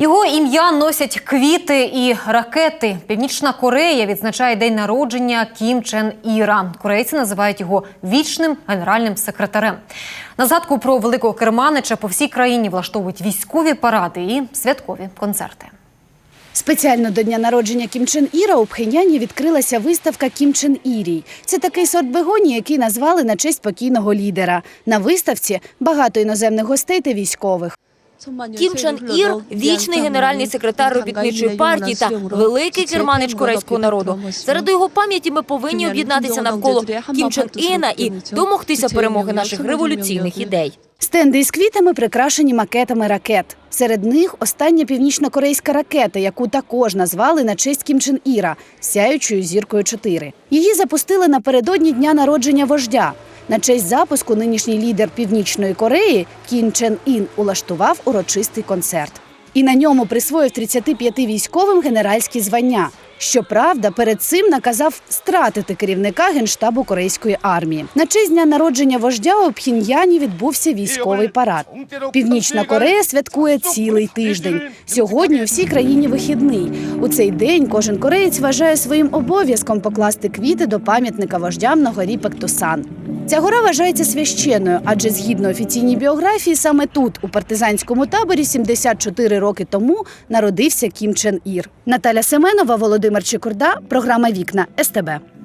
Його ім'я носять квіти і ракети. Північна Корея відзначає день народження Кім Чен Іра. Корейці називають його вічним генеральним секретарем. На згадку про великого керманича по всій країні влаштовують військові паради і святкові концерти. Спеціально до дня народження Кім Чен Іра у Пхеньяні відкрилася виставка Кім Чен Ірій. Це такий сорт бегонії, який назвали на честь покійного лідера. На виставці багато іноземних гостей та військових. Кім Чен Ір – вічний генеральний секретар робітничої партії та великий керманич корейського народу. Заради його пам'яті ми повинні об'єднатися навколо Кім Чен Іна і домогтися перемоги наших революційних ідей. Стенди із квітами прикрашені макетами ракет. Серед них остання північно-корейська ракета, яку також назвали на честь Кім Чен Іра – сяючою зіркою 4. Її запустили напередодні дня народження вождя. На честь запуску нинішній лідер Північної Кореї Кім Чен Ін улаштував урочистий концерт. І на ньому присвоїв 35 військовим генеральські звання. Щоправда, перед цим наказав стратити керівника генштабу корейської армії. На честь дня народження вождя у Пхіньяні відбувся військовий парад. Північна Корея святкує цілий тиждень. Сьогодні у всій країні вихідний. У цей день кожен кореєць вважає своїм обов'язком покласти квіти до пам'ятника вождям на горі Пектусан. Ця гора вважається священною, адже згідно офіційній біографії, саме тут, у партизанському таборі, 74 роки тому народився Кім Чен Ір. Наталя Семенова, Володимир Чекурда, програма Вікна СТБ.